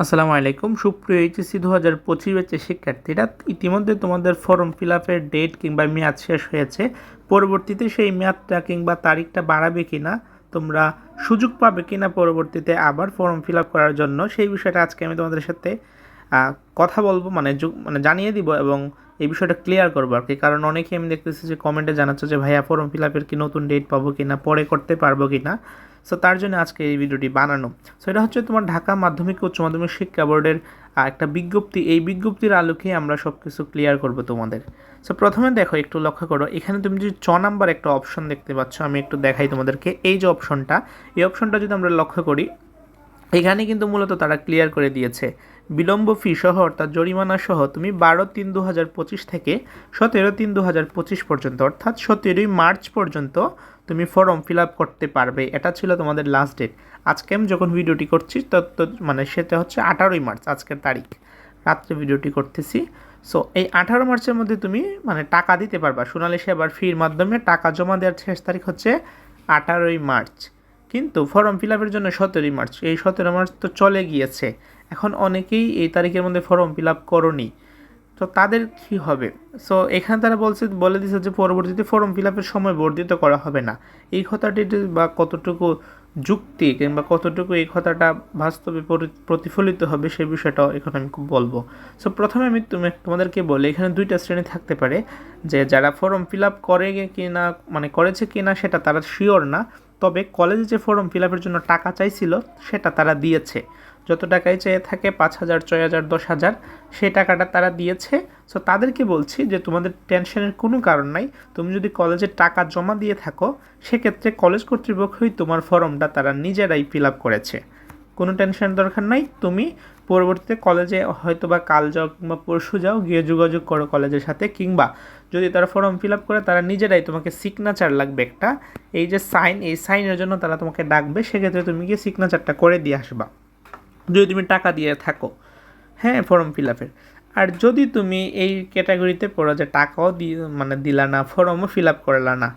আসসালামু আলাইকুম। সুপ্রিয় এইচএসসি দু হাজার পঁচিশ ব্যাচের শিক্ষার্থীরা, ইতিমধ্যে তোমাদের ফর্ম ফিল আপের ডেট কিংবা মেয়াদ শেষ হয়েছে। পরবর্তীতে সেই মেয়াদটা কিংবা তারিখটা বাড়াবে কিনা, তোমরা সুযোগ পাবে কি না পরবর্তীতে আবার ফর্ম ফিল আপ করার জন্য, সেই বিষয়টা আজকে আমি তোমাদের সাথে কথা বলব মানে মানে জানিয়ে দিব এবং এই বিষয়টা ক্লিয়ার করব আর কি। কারণ অনেকেই আমি দেখতেছি যে কমেন্টে জানাচ্ছে যে, ভাইয়া, ফর্ম ফিল আপের কি নতুন ডেট পাবো কি না পরে করতে পারব কিনা? সো তার জন্য আজকে এই ভিডিওটি বানানো। সো এটা হচ্ছে তোমার ঢাকা মাধ্যমিক উচ্চ মাধ্যমিক শিক্ষা বোর্ডের একটা বিজ্ঞপ্তি। এই বিজ্ঞপ্তির আলোকে আমরা সব কিছু ক্লিয়ার করব তোমাদের। সো প্রথমে দেখো, একটু লক্ষ্য করো, এখানে তুমি যে চ নাম্বার একটা অপশন দেখতে পাচ্ছ, আমি একটু দেখাই তোমাদেরকে। এই যে অপশনটা এই অপশনটা যদি আমরা লক্ষ্য করি, এখানে কিন্তু মূলত তারা ক্লিয়ার করে দিয়েছে। বিলম্ব ফি সহ অর্থাৎ জরিমানা সহ তুমি বারো তিন দু হাজার পঁচিশ থেকে সতেরো তিন দু হাজার পঁচিশ পর্যন্ত, অর্থাৎ সতেরোই মার্চ পর্যন্ত তুমি ফর্ম ফিল আপ করতে পারবে। এটা ছিল তোমাদের লাস্ট ডেট আজকে আমি যখন ভিডিওটি করছি তো তো মানে সেটা হচ্ছে আঠারোই মার্চ, আজকের তারিখ। রাত্রে ভিডিওটি করতেছি। সো এই আঠারো মার্চের মধ্যে তুমি মানে টাকা দিতে পারবা। সোনালী সেবার ফির মাধ্যমে টাকা জমা দেওয়ার শেষ তারিখ হচ্ছে আঠারোই মার্চ। কিন্তু ফর্ম ফিল আপের জন্য সতেরোই মার্চ। এই সতেরো মার্চ তো চলে গিয়েছে। এখন অনেকেই এই তারিখের মধ্যে ফর্ম ফিল আপ করনি। তো তাদের কি হবে? সো এখানে তারা বলছে, বলে দিছে যে পরবর্তীতে ফর্ম ফিল আপের সময় বর্ধিত করা হবে না। এই কথাটি বা কতটুকু যুক্তি কিংবা কতটুকু এই কথাটা বাস্তবে প্রতিফলিত হবে সেই বিষয়টাও এখন আমি বলব। সো প্রথমে আমি তুমি, তোমাদেরকে বলি, এখানে দুইটা শ্রেণি থাকতে পারে। যে যারা ফর্ম ফিল আপ করে কি না মানে করেছে কি না সেটা তারা শিওর না। তবে কলেজে যে ফর্ম ফিল আপের জন্য টাকা চাইছিল, সেটা তারা দিয়েছে। যত টাকাই চেয়ে থাকে, পাঁচ হাজার, ছয় হাজার, দশ হাজার, সেই টাকাটা তারা দিয়েছে। সো তাদেরকে বলছি যে, তোমাদের টেনশনের কোনো কারণ নাই। তুমি যদি কলেজে টাকা জমা দিয়ে থাকো, সেক্ষেত্রে কলেজ কর্তৃপক্ষই তোমার ফর্মটা তারা নিজেরাই ফিল আপ করেছে। কোনো টেনশন দরকার নাই। তুমি পরবর্তীতে কলেজে হয়তো বা কাল যাও কিংবা পরশু যাও, গিয়ে যোগাযোগ করো কলেজের সাথে, কিংবা যদি তারা ফর্ম ফিল আপ করে, তারা নিজেরাই তোমাকে সিগনাচার লাগবে একটা। এই যে সাইন এই সাইনের জন্য তারা তোমাকে ডাকবে, সেক্ষেত্রে তুমি গিয়ে সিগনাচারটা করে দিয়ে আসবা। যদি তুমি টাকা দিয়ে থাকো হ্যাঁ ফর্ম ফিল আপের আর যদি তুমি এই ক্যাটাগরিতে পড়ো যে টাকাও দি মানে দিলা না ফর্মও ফিল আপ করলা না,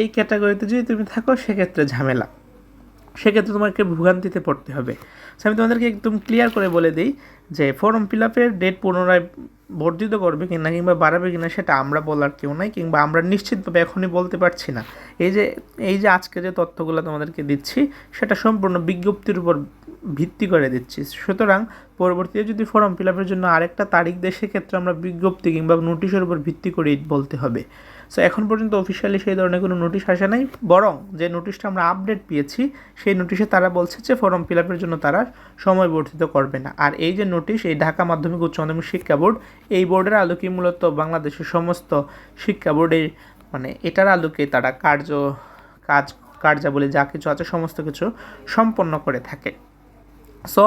এই ক্যাটাগরিতে যদি তুমি থাকো, সেক্ষেত্রে ঝামেলা। সেক্ষেত্রে তোমাকে ভোগান্তিতে পড়তে হবে। So, আমি তোমাদেরকে একদম ক্লিয়ার করে বলে দিই যে ফর্ম ফিল আপের ডেট পুনরায় বর্ধিত করবে কিনা কিংবা বাড়াবে কিনা সেটা আমরা বলার কেউ নাই কিংবা আমরা নিশ্চিতভাবে এখনই বলতে পারছি না। এই যে এই যে আজকে যে তথ্যগুলো তোমাদেরকে দিচ্ছি সেটা সম্পূর্ণ বিজ্ঞপ্তির উপর ভিত্তি করে দিচ্ছি। সুতরাং পরবর্তীতে যদি ফর্ম ফিল আপের জন্য আরেকটা তারিখ দেয় সেক্ষেত্রে আমরা বিজ্ঞপ্তি কিংবা নোটিশের উপর ভিত্তি করেই বলতে হবে। সো এখন পর্যন্ত অফিসিয়ালি সেই ধরনের কোনো নোটিশ আসে নাই। বরং যে নোটিশটা আমরা আপডেট পেয়েছি, সেই নোটিশে তারা বলছে যে ফর্ম ফিল আপের জন্য তারা সময় বর্ধিত করবে না। আর এই যে নোটিশ এই ঢাকা মাধ্যমিক উচ্চ মাধ্যমিক শিক্ষা বোর্ড, এই বোর্ডের আলোকে মূলত বাংলাদেশের সমস্ত শিক্ষা বোর্ডের মানে এটার আলোকে তারা কার্য, কাজ, কার্যাবলী যা কিছু আছে, সমস্ত কিছু সম্পন্ন করে থাকে। সো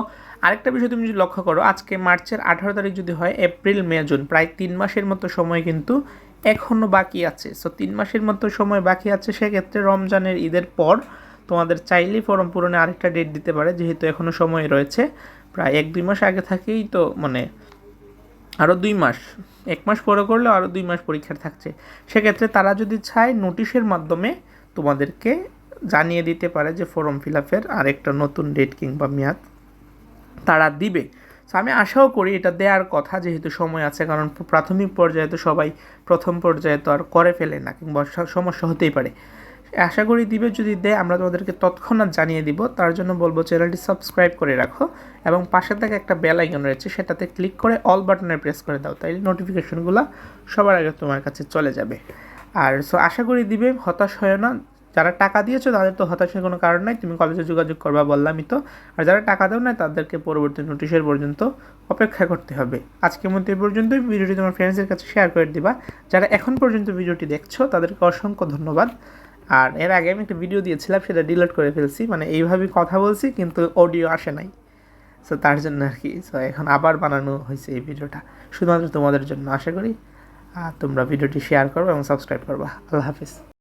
আরেকটা বিষয় তুমি যদি লক্ষ্য করো, আজকে মার্চের আঠারো তারিখ যদি হয়, এপ্রিল, মে, জুন, প্রায় তিন মাসের মতো সময় কিন্তু এখনও বাকি আছে। সো তিন মাসের মতো সময় বাকি আছে, সেক্ষেত্রে রমজানের ঈদের পর তোমাদের চাইলেই ফর্ম পূরণে আরেকটা ডেট দিতে পারে, যেহেতু এখনও সময় রয়েছে। প্রায় এক, দুই মাস আগে থাকেই তো মানে আরও দুই মাস, এক মাস পরে করলেও আরও দুই মাস পরীক্ষার থাকছে। সেক্ষেত্রে তারা যদি চায়, নোটিশের মাধ্যমে তোমাদেরকে জানিয়ে দিতে পারে যে ফর্ম ফিল আপের আরেকটা নতুন ডেট কিংবা মেয়াদ। তারা দিবে। So, আমি আশাও করি এটা দেওয়ার কথা যেহেতু সময় আছে কারণ প্রাথমিক পর্যায়ে তো সবাই প্রথম পর্যায়ে তো আর করে ফেলে না কিংবা স- সমস্যা হতেই পারে। আশা করি দিবে যদি দেয় আমরা তোমাদেরকে তৎক্ষণাৎ জানিয়ে দিব। তার জন্য বলব চ্যানেলটি সাবস্ক্রাইব করে রাখো এবং পাশে থেকে একটা বেল আইকন রয়েছে সেটাতে ক্লিক করে অল বাটনে প্রেস করে দাও তাইলে নোটিফিকেশনগুলো সবার আগে তোমার কাছে চলে যাবে। আর সো আশা করি দিবে হতাশ হয় না। যারা টাকা দিয়েছ তাদের তো হতাশার কোনো কারণ নাই, তুমি কলেজে যোগাযোগ করবা বললামই তো। আর যারা টাকা দাও না তাদেরকে পরবর্তী নোটিশের পর্যন্ত অপেক্ষা করতে হবে। আজকের মধ্যে পর্যন্তই। ভিডিওটি তোমার ফ্রেন্ডসদের কাছে শেয়ার করে দিবা। যারা এখন পর্যন্ত ভিডিওটি দেখছ, তাদেরকে অসংখ্য ধন্যবাদ। আর এর আগে আমি একটা ভিডিও দিয়েছিলাম, সেটা ডিলিট করে ফেলছি। মানে এইভাবেই কথা বলছি, কিন্তু অডিও আসে নাই। সো তার জন্য আর কি। সো এখন আবার বানানো হয়েছে এই ভিডিওটা শুধুমাত্র তোমাদের জন্য আশা করি। আর তোমরা ভিডিওটি শেয়ার করবে এবং সাবস্ক্রাইব করবা। আল্লাহ হাফিজ।